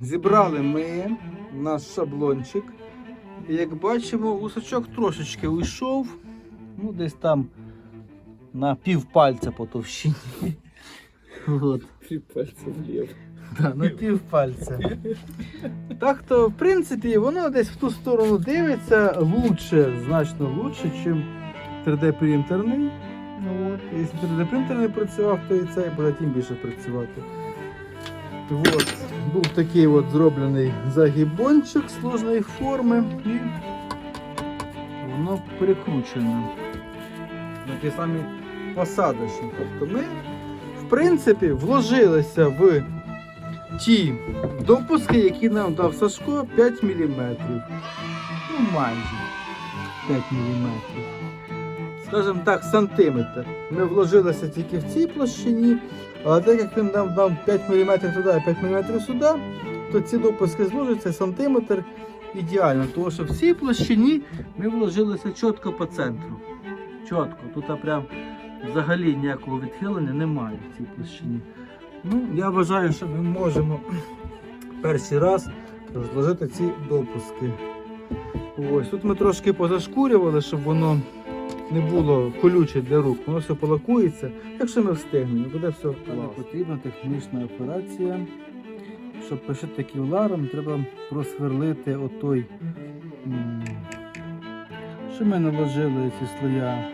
Зібрали ми наш шаблончик. І як бачимо, гусачок трошечки уйшов. Ну, десь там на пів пальця по товщині. От. Пальця вліво. Да, на пів пальця. Так то, в принципі, воно десь в ту сторону дивиться лучше, значно лучше, ніж 3D принтерний. Ну, от. Якщо 3D принтер не працював, то і цей буде тим більше працювати. От. Був такий от зроблений загибончик сложної форми і воно прикручено. Такі самі посадочні. Тобто ми, в принципі, вложилися в ті допуски, які нам дав Сашко 5 мм. Ну, майже 5 мм. Скажімо так, сантиметр. Ми вложилися тільки в цій площині, але так як він нам дав 5 мм туди і 5 мм сюди, то ці допуски зложаться сантиметр ідеально. Тому що в цій площині ми вложилися чітко по центру. Чітко. Тут прям взагалі ніякого відхилення немає в цій площині. Ну, я вважаю, що ми можемо перший раз зложити ці допуски. Ось тут ми трошки позашкурювали, щоб воно не було колюче для рук, воно все полакується. Якщо ми встигнемо, буде все класно. Потрібна технічна операція. Щоб пишити ківларом, треба просверлити отой, що ми наложили ці слоя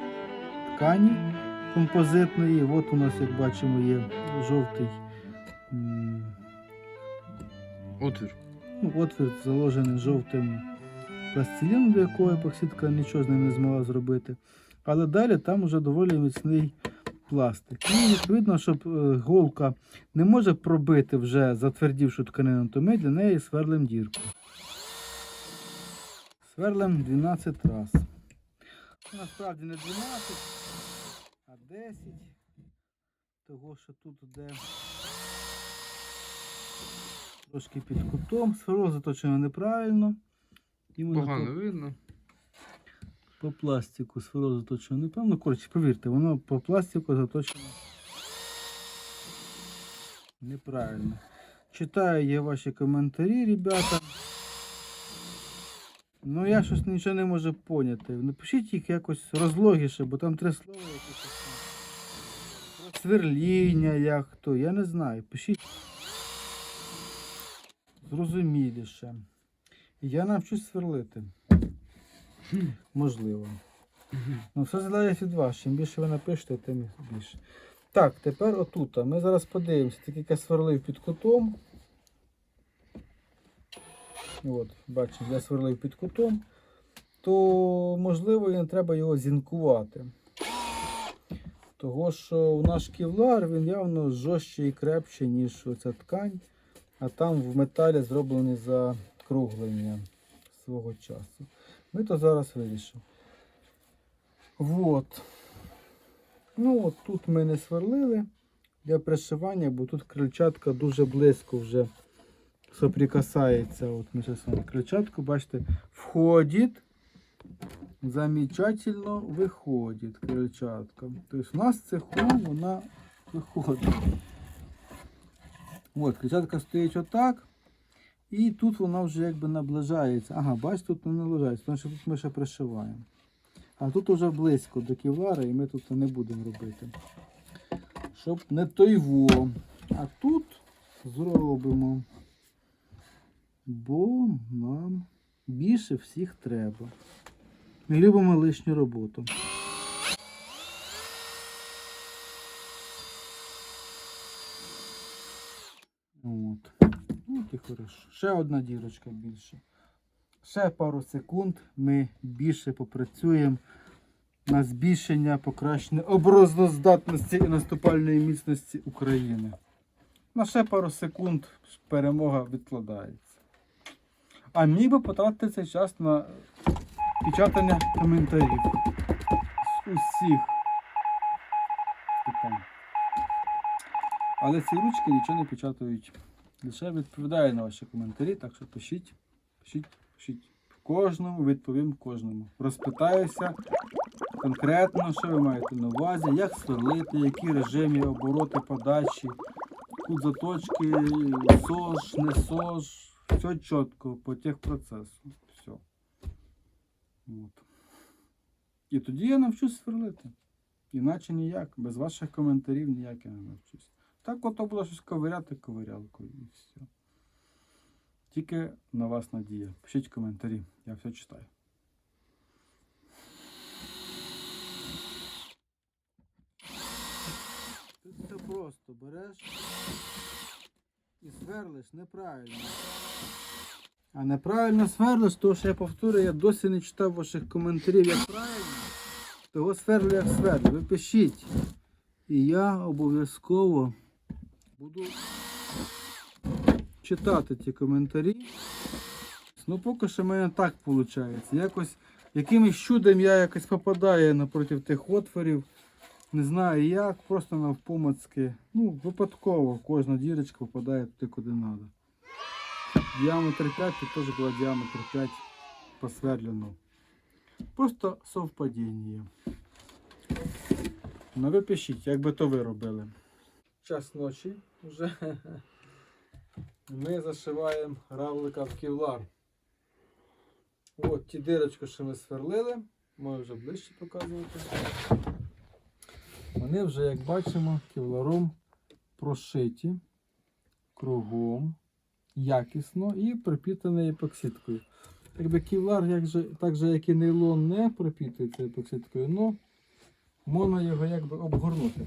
ткані композитної. От у нас, як бачимо, є жовтий Отвір. ну, отвір заложений жовтим пластиліном, до якого епоксидка нічого з ним не змогла зробити. Але далі там вже доволі міцний пластик. І відповідно, щоб е, голка не може пробити вже затвердівшу тканину, то ми для неї сверлимо дірку. Сверлимо 12 разів. Насправді не 12, а 10. Того, що тут іде трошки під кутом. Сверло заточено неправильно. Погано видно. По пластику сверло заточено. Ну, коротше, повірте, воно по пластику заточено неправильно. Читаю я ваші коментарі, ребята. Ну я щось нічого не можу поняти. Напишіть їх якось розлогіше, бо там три слова якісь. сверління, як то, я не знаю. Пишіть зрозуміліше. Я навчусь сверлити. Можливо. Ну, все залежить від вас. Чим більше ви напишете, тим більше. Так, тепер отут. Ми зараз подивимося, так як я сверлив під кутом. От, бачите, я сверлив під кутом, то можливо не треба його зінкувати. Того що у наш кевлар він явно жорстче і крепче, ніж оця ткань, а там в металі зроблені закруглення свого часу. Ми то зараз вирішимо. Вот. Ну, от тут ми не сверлили для пришивання, бо тут крильчатка дуже близько вже соприкасається. От ми зараз крильчатку, бачите, входить, замечательно виходить крильчатка. Тобто у нас цеху вона виходить. От, крильчатка стоїть отак. І тут вона вже якби наближається. Ага, бачите, тут не наближається, тому що тут ми ще пришиваємо. А тут вже близько до ківлара і ми тут не будемо робити. Щоб не тойво. А тут зробимо. Бо нам більше всіх треба. Ми любимо лишню роботу. От. І хорошо. Ще одна дірочка більше. Ще пару секунд ми більше попрацюємо на збільшення покращення обороздатності і наступальної міцності України. На ще пару секунд перемога відкладається. А міг би потратити цей час на печатання коментарів з усіх питань. Але ці ручки нічого не печатають. Лише відповідає на ваші коментарі, так що пишіть, пишіть, пишіть. Кожному відповім кожному. Розпитаюся конкретно, що ви маєте на увазі, як сверлити, які режими, обороти, подачі. Тут заточки, сож, не сож, все чітко по техпроцесу. Все. От. І тоді я навчусь сверлити. Іначе ніяк, без ваших коментарів ніяк я не навчусь. Так ото було щось ковиряти ковирялкою і все. Тільки на вас надія. Пишіть коментарі, я все читаю. Тут все просто береш і сверлиш неправильно. А неправильно сверлиш, то що я повторюю, я досі не читав ваших коментарів, як правильно. Того сверлю, як сверлю. Ви пишіть. І я обов'язково буду читати ті коментарі. Ну, поки що в мене так виходить. Якось якимось чудом я якось попадаю напроти тих отворів. Не знаю як, просто навпомацьки. Ну, випадково кожна дірочка попадає туди, куди треба. Діаметр 5, тут теж була діаметр 5 посверлено. Просто совпадіння. Ну ви пишіть, як би то ви робили. Час ночі вже. Ми зашиваємо равлика в кевлар. От ті дирочки, що ми сверлили, можу вже ближче показувати. Вони вже, як бачимо, кевларом прошиті кругом, якісно і пропітані епоксидкою. Якби кевлар, як же, так же, як і нейлон, не пропітується епоксидкою, але можна його якби обгорнути.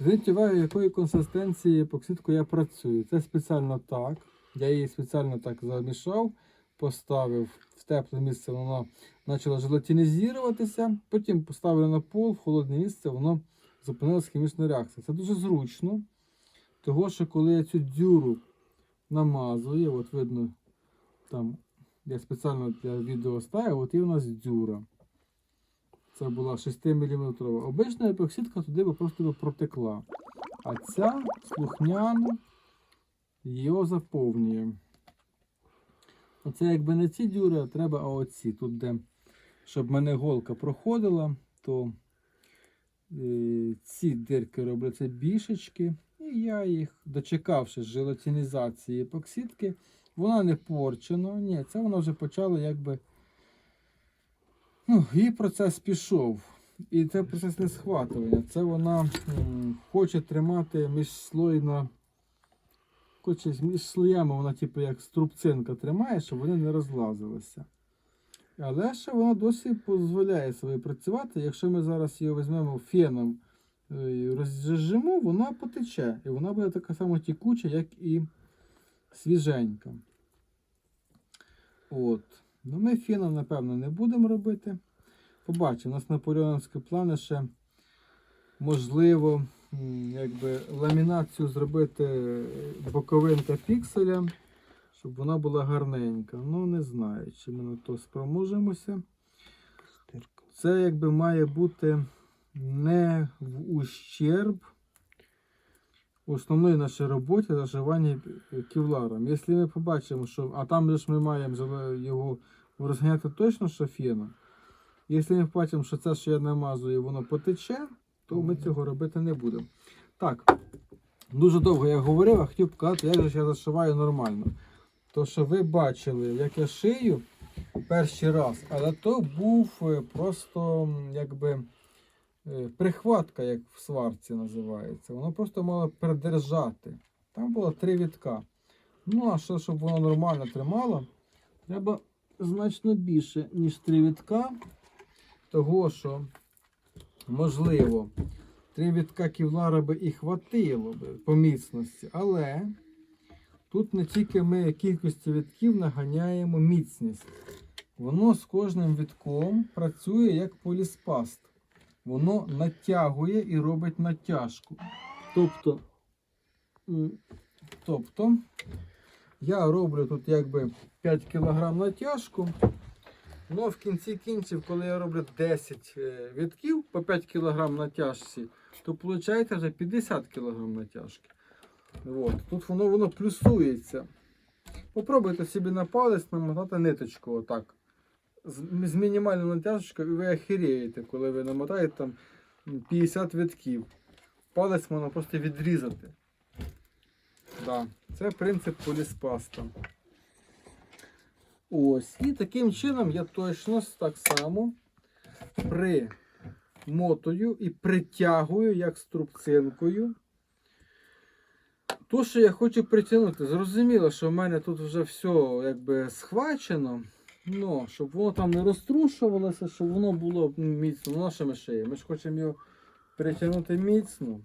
Увагу, якої консистенції епоксидку я працюю. Це спеціально так. Я її спеціально так замішав, поставив в тепле місце, воно почало желатинізуватися, потім поставив на пол, в холодне місце, воно зупинилася хімічна реакція. Це дуже зручно, того що коли я цю дюру намазую, от видно, там я спеціально для відео ставив, от і у нас дюра. Це була 6 мм. Обична епоксидка туди би просто би протекла. А ця слухняно його заповнює. Оце якби не ці дюри, а треба а оці. Тут, де, щоб мене голка проходила, то е, ці дирки робляться більшечки. І я їх, дочекавшись желатинізації епоксидки, вона не порчена. Ні, це вона вже почала якби. Ну, і процес пішов. І це процес не схватування. Це вона хоче тримати міжслойно. Хоче між слоями вона, типу, як струбцинка тримає, щоб вони не розлазилися. Але ще вона досі дозволяє собі працювати. Якщо ми зараз її візьмемо феном е, і розжижимо, вона потече. І вона буде така сама тікуча, як і свіженька. От. Ну, ми феном, напевно, не будемо робити. Побачимо, у нас наполеонські плани ще можливо якби, ламінацію зробити боковинка пікселя, щоб вона була гарненька. Ну, не знаю, чи ми на то спроможемося. Це якби має бути не в ущерб основної нашій роботі зашивання кевларом. Якщо ми побачимо, що. А там ж ми маємо його розганяти точно шафіном. Якщо ми побачимо, що це, що я намазую, воно потече, то ми цього робити не будемо. Так, дуже довго я говорив, а хотів показати, як же я зашиваю нормально. То, що ви бачили, як я шию перший раз, але то був е, просто якби е, прихватка, як в сварці називається. Воно просто мало придержати. Там було три вітка. Ну, а що, щоб воно нормально тримало, треба значно більше, ніж три вітка. Того, що, можливо, три вітка ківлара би і хватило би по міцності, але тут не тільки ми кількості вітків наганяємо міцність. Воно з кожним вітком працює як поліспаст. Воно натягує і робить натяжку. Тобто, тобто я роблю тут якби 5 кг натяжку. Ну, в кінці кінців, коли я роблю 10 е, вітків по 5 кг натяжці, то виходить вже 50 кг натяжки. От. Тут воно воно плюсується. Попробуйте собі на палець намотати ниточку отак. З, з мінімальною натяжечкою, і ви охереєте, коли ви намотаєте там 50 вітків. Палець можна просто відрізати. Да, це принцип поліспаста. Ось. І таким чином я точно так само примотую і притягую, як струбцинкою. То, що я хочу притягнути, зрозуміло, що в мене тут вже все якби схвачено. Ну, щоб воно там не розтрушувалося, щоб воно було міцно нашими шиє. Ми ж хочемо його притягнути міцно.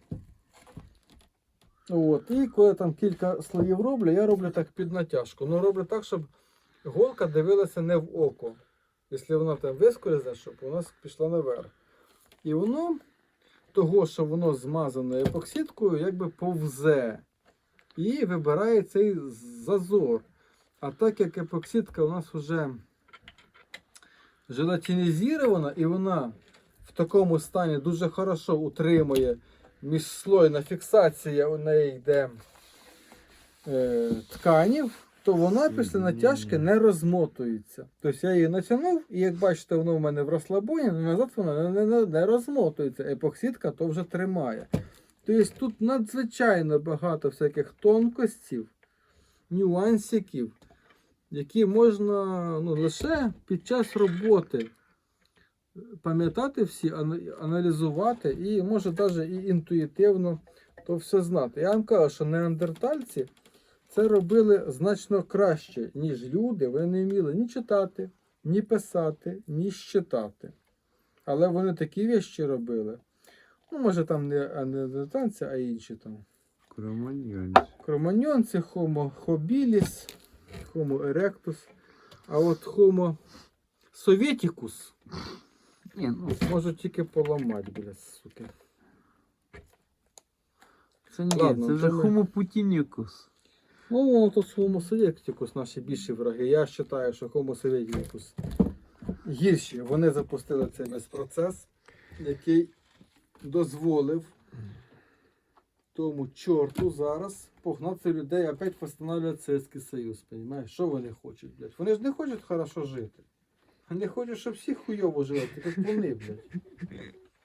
От. І коли там кілька слоїв роблю, я роблю так під натяжку. Ну роблю так, щоб голка дивилася не в око. Якщо вона там вискользне, щоб вона пішла наверх. І воно, того, що воно змазано епоксидкою, якби повзе. І вибирає цей зазор. А так як епоксидка у нас вже желатинізована і вона в такому стані дуже хорошо утримує міжслойна фіксація у неї йде е, тканів, то вона після натяжки не розмотується. Тобто я її натягнув, і як бачите, воно в мене в розслабоні, але назад вона не, не, не розмотується. Епоксидка то вже тримає. Тобто тут надзвичайно багато всяких тонкостів, нюансиків, які можна ну, лише під час роботи пам'ятати всі, аналізувати і може навіть і інтуїтивно то все знати. Я вам кажу, що неандертальці це робили значно краще, ніж люди. Вони не вміли ні читати, ні писати, ні щитати. Але вони такі вещі робили. Ну, може, там не неандертальці, а інші там. Кроманьонець. Кроманьонці, Homo habilis, Homo erectus. А от Homo Sovieticus Ні, ну, можуть тільки поламати, блядь, суки. це ні, Ладно, це вже ми- Homo putinicus. Ну, воно тут Homo Sovieticus наші більші враги. Я вважаю, що Homo Sovieticus гірші. Вони запустили цей весь процес, який дозволив тому чорту зараз погнати людей опять встановлювати Совєтський Союз. Понимаєш? Що вони хочуть, блядь? Вони ж не хочуть хорошо жити. Вони хочуть, щоб всі хуйово жили, так як вони, блядь.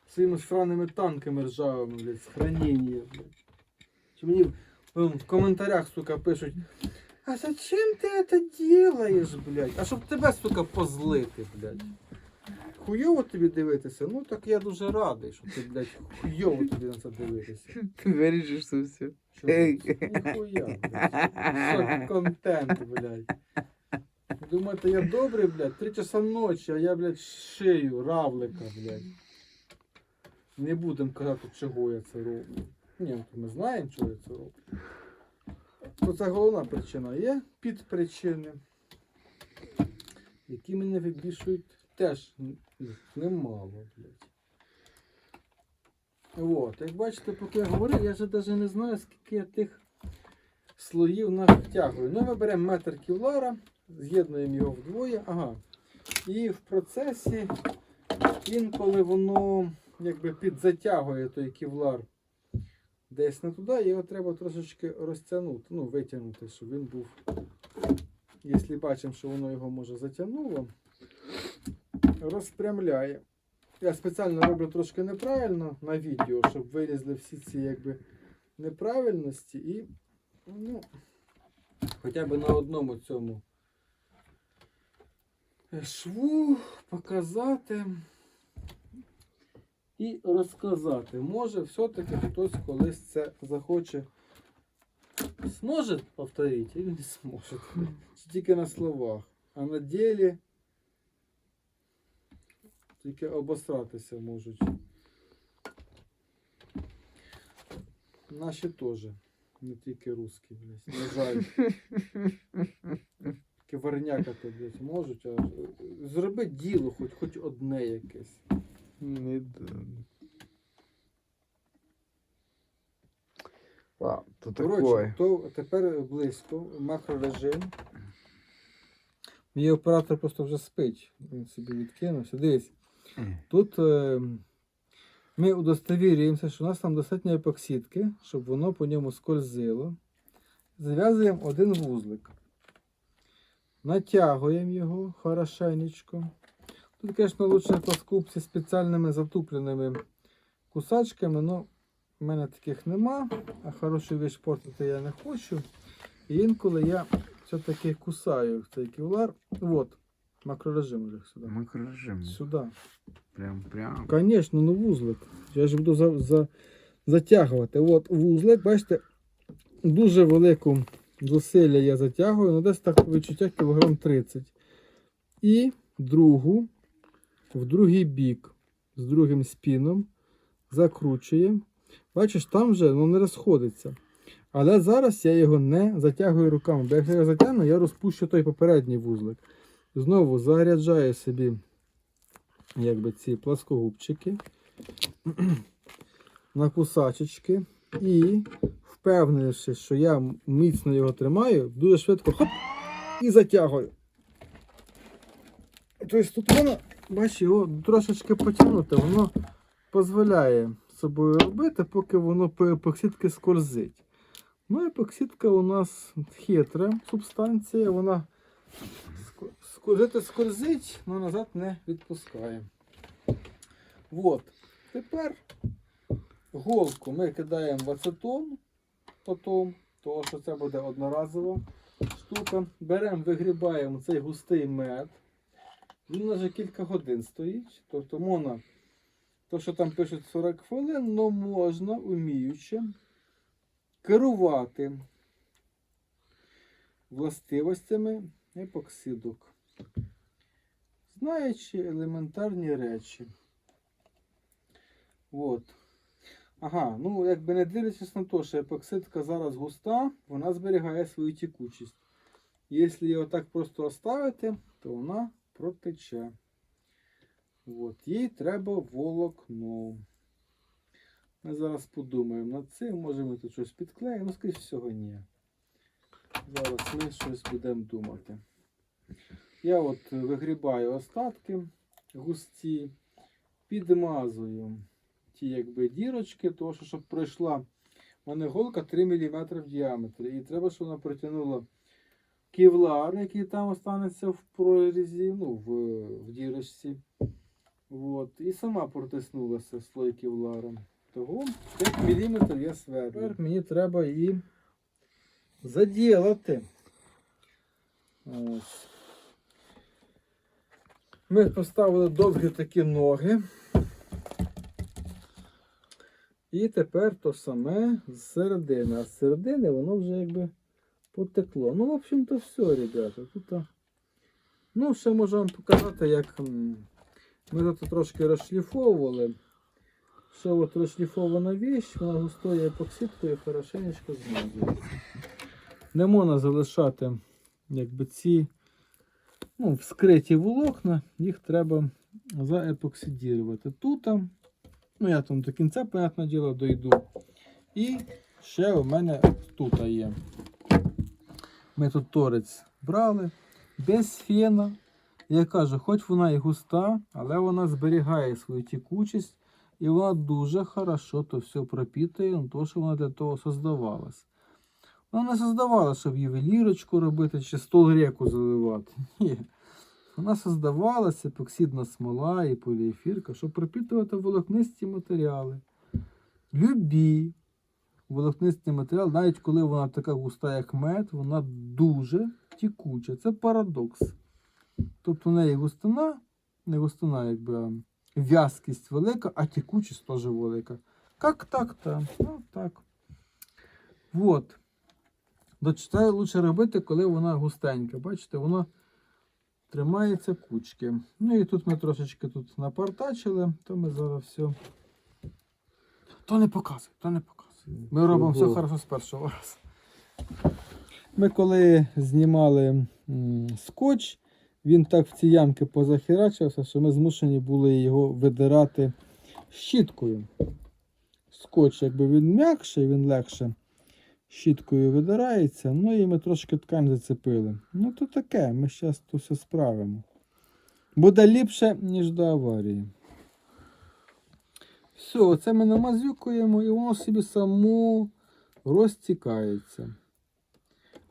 Своїми сраними танками ржавими, блядь, з хранення, блядь. Чи мені в коментарях, сука, пишуть, а зачем ти це делаєш, блядь? А щоб тебе, сука, позлити, блядь. Хуйово тобі дивитися? Ну так я дуже радий, що ти, блядь, хуйово тобі на це дивитися. Ти вирішиш це все. Що, Ніхуя, блядь. Що контент, блядь. Думаєте, я добрий, блядь, три часа ночі, а я, блядь, шию равлика, блядь. Не будемо казати, чого я це роблю. Ні, ми знаємо, чого я це роблю. То це головна причина. Є підпричини, які мене вибішують теж немало, блядь. От, як бачите, поки я говорив, я вже навіть не знаю, скільки я тих слоїв натягую. Ну, ми беремо метр кевлара, з'єднуємо його вдвоє. Ага. І в процесі інколи воно якби підзатягує той кевлар десь не туди, його треба трошечки розтягнути, ну, витягнути, щоб він був. Якщо бачимо, що воно його може затягнуло, розпрямляє. Я спеціально роблю трошки неправильно на відео, щоб вилізли всі ці якби неправильності і ну, хоча б на одному цьому шву показати і розказати. Може, все-таки хтось колись це захоче. Зможе повторити или не зможе. Тільки на словах. А на ділі тільки обосратися можуть. Наші теж. Не тільки русські, блядь. На жаль. Такі варнякати, блядь, можуть, а зроби діло, хоч, хоч одне якесь. Не. А, то Коротше, то тепер близько, макрорежим. Мій оператор просто вже спить. Він собі відкинувся. Дивись, тут е, ми удостовірюємося, що у нас там достатньо епоксидки, щоб воно по ньому скользило. Зав'язуємо один вузлик. Натягуємо його хорошенечко. Тут, звісно, лучше по скупці спеціальними затупленими кусачками, але в мене таких нема, а хорошу віч портити я не хочу. І інколи я все-таки кусаю цей кевлар. От, макрорежим вже сюди. Макрорежим. Сюди. Прям, прям. Звісно, ну вузлик. Я ж буду за, за, затягувати. От вузлик, бачите, дуже велику зусилля я затягую, ну десь так по відчуттях кілограм 30. І другу, в другий бік, з другим спіном закручуємо. Бачиш, там вже ну, не розходиться. Але зараз я його не затягую руками. Бо якщо я затягну, я розпущу той попередній вузлик. Знову заряджаю собі якби ці пласкогубчики на кусачечки і впевнившись, що я міцно його тримаю, дуже швидко хоп і затягую. Тобто тут воно, бачиш, його трошечки потягнути, воно дозволяє собою робити, поки воно по епоксидки скользить. Ну, епоксидка у нас хитра субстанція, вона ск- скользити скользить, але назад не відпускає. От. Тепер голку ми кидаємо в ацетон, потім, тому що це буде одноразова штука. Беремо, вигрібаємо цей густий мед. Він вже кілька годин стоїть. Тобто можна, то що там пишуть 40 хвилин, але можна, уміючи, керувати властивостями епоксидок. Знаючи елементарні речі. От. Ага, ну якби не дивлячись на те, що епоксидка зараз густа, вона зберігає свою текучість. Якщо її отак просто оставити, то вона протече. От. Їй треба волокно. Ми зараз подумаємо над цим, може ми тут щось підклеїмо, ну скоріш всього ні. Зараз ми щось будемо думати. Я от вигрібаю остатки густі, підмазую ті якби дірочки, тому що щоб пройшла в мене голка 3 мм в діаметрі. І треба, щоб вона протягнула кевлар, який там останеться в прорізі, ну, в, в дірочці. От. І сама протиснулася слой кевлара. Того 5 мм я свердлю. Тепер мені треба її заділати. Ми поставили довгі такі ноги. І тепер то саме з середини. А з середини воно вже якби потекло. Ну, в общем-то, все, ребята. Тут, ну, ще можу вам показати, як ми тут трошки розшліфовували. Що от розшліфована віч, вона густою епоксидкою хорошенечко змазується. Не можна залишати якби ці ну, вскриті волокна, їх треба заепоксидірувати. Тут, ну я там до кінця, понятне діло, дойду. І ще у мене тут є. Ми тут торець брали без фена. Я кажу, хоч вона і густа, але вона зберігає свою текучість і вона дуже хорошо то все пропітає, ну, то що вона для того создавалась. Вона не создавалася, щоб ювелірочку робити чи стол реку заливати. Ні. Вона создавалася епоксидна смола і поліефірка, щоб пропітувати волокнисті матеріали. Любі волокнисті матеріали, навіть коли вона така густа, як мед, вона дуже тікуча. Це парадокс. Тобто в неї густина, не густина, якби в'язкість велика, а текучість теж велика. Як так-то? Ну так. Вот. Дочитаю лучше робити, коли вона густенька. Бачите, вона тримається кучки. Ну і тут ми трошечки тут напартачили, то ми зараз все. То не показуй, то не показуй. Ми робимо все хорошо з першого разу. Ми коли знімали м, скотч, він так в ці ямки позахерачився, що ми змушені були його видирати щіткою. Скотч, якби він м'якший, він легше щіткою видирається. Ну і ми трошки ткань зацепили. Ну то таке, ми зараз то все справимо. Буде ліпше, ніж до аварії. Все, це ми намазюкуємо і воно собі само розтікається.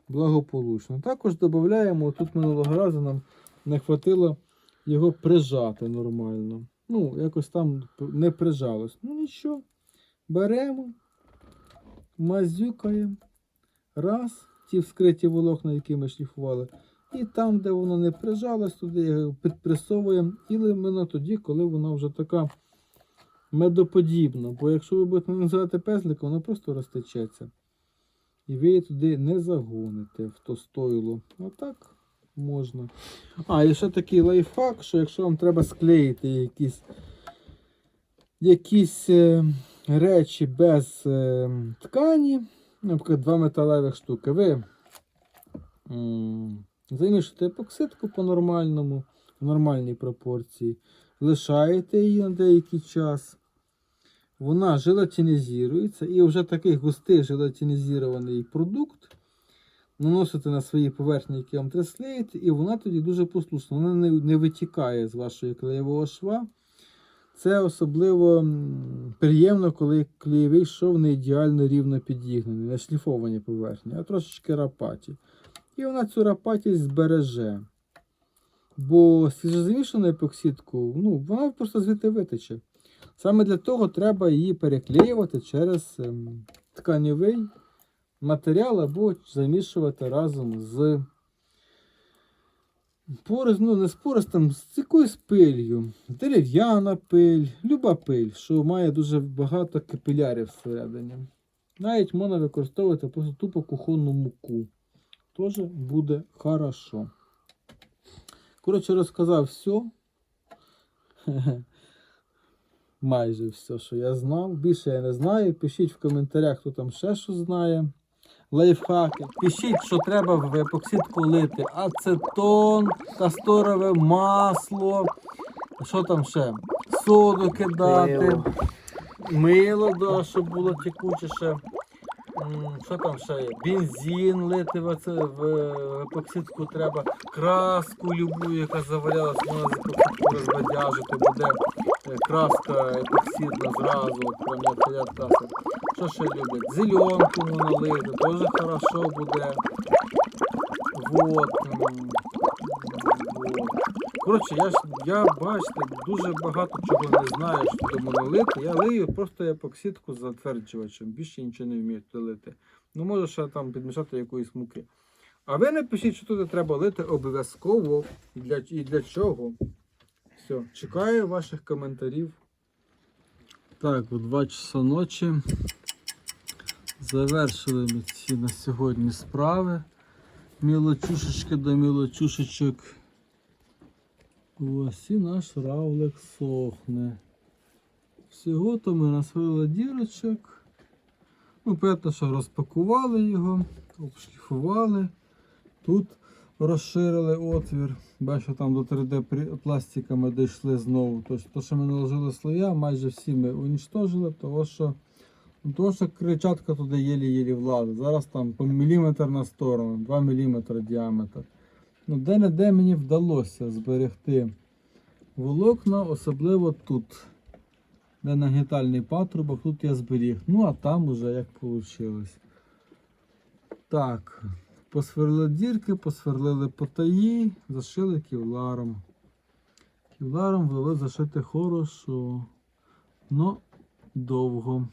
Благополучно. Також додаємо, тут минулого разу нам не хватило його прижати нормально. Ну, якось там не прижалось. Ну нічого. Беремо, мазюкаємо. Раз, ті вскриті волокна, які ми шліфували. І там, де воно не прижалось, туди його підпресовуємо і іменно тоді, коли вона вже така медоподібна. Бо якщо ви будете називати пезликом, воно просто розтечеться. І ви її туди не загоните в то стойло. Отак можна. А, і ще такий лайфхак, що якщо вам треба склеїти якісь, якісь е, речі без е, ткані, наприклад, два металевих штуки, ви замішуєте епоксидку по-нормальному, в нормальній пропорції, лишаєте її на деякий час. Вона желатинізується і вже такий густий желатинізований продукт наносите на свої поверхні, які вам треба і вона тоді дуже послушна. Вона не, не витікає з вашого клеєвого шва. Це особливо приємно, коли клеєвий шов не ідеально рівно підігнаний, не шліфовані поверхні, а трошечки рапаті. І вона цю рапатість збереже. Бо свіжозамішану епоксидку, ну, вона просто звідти витече. Саме для того треба її переклеювати через ем, тканєвий матеріал або замішувати разом з пораз, ну не з поростом, з якоюсь пилью. Дерев'яна пиль, люба пиль, що має дуже багато капілярів всередині. Навіть можна використовувати просто тупо кухонну муку. Теж буде хорошо. Коротше, розказав все. Майже все, що я знав. Більше я не знаю. Пишіть в коментарях, хто там ще що знає. Лайфхаки. Пишіть, що треба в епоксидку лити. Ацетон, касторове масло. Що там ще? Соду кидати. Мило. Мило, да, щоб було текучіше. М, Що там ще є? Бензин лити в, оце, в епоксидку треба. Краску любу, яка завалялась, можна з епоксидку розбадяжити, буде краска епоксидна зразу, прям як ходять. Що ще люблять? Зеленку можна лити, теж хорошо буде. Вот. вот. Коротше, я я бачите, дуже багато чого не знаю, що монолити. Я лию просто епоксидку з затверджувачем, більше нічого не вмію лити. Ну, може ще там підмішати якоїсь муки. А ви напишіть, що туди треба лити обов'язково і для, і для чого. Все, чекаю ваших коментарів. Так, о 2 часа ночі. Завершили ми ці на сьогодні справи. Мілочушечки до мілочушечок. Ось і наш равлик сохне. Всього то ми насвили дірочок. Ну, понятно, що розпакували його, обшліфували. Тут розширили отвір. Бачу, там до 3D при- пластика ми дійшли знову. Тобто, то, що ми наложили слоя, майже всі ми унічтожили, тому що, ну, тому що кричатка туди єлі-єлі влазить. Зараз там по міліметр на сторону, 2 мм діаметр. Ну, де-не-де мені вдалося зберегти волокна, особливо тут. Де нагнітальний патрубок, тут я зберіг. Ну, а там уже як вийшло. Так, посверлили дірки, посверлили потаї, зашили кевларом. Кевларом вдалося зашити хорошо, но довго.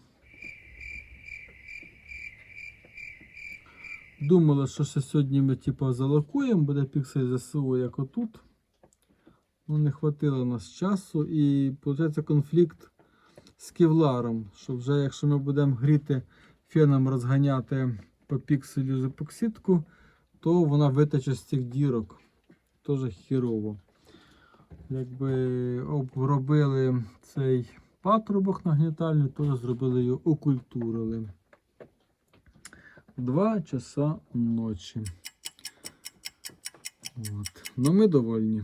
Думали, що ще сьогодні ми типу, залакуємо, буде піксель ЗСУ, як отут. Ну, не хватило нас часу і виходить конфлікт з кевларом, що вже якщо ми будемо гріти феном розганяти по пікселю з епоксидку, то вона витече з цих дірок. Теж хірово. Якби обробили цей патрубок нагнітальний, теж зробили його окультурили. Два часа ночі. От. Ну ми довольні.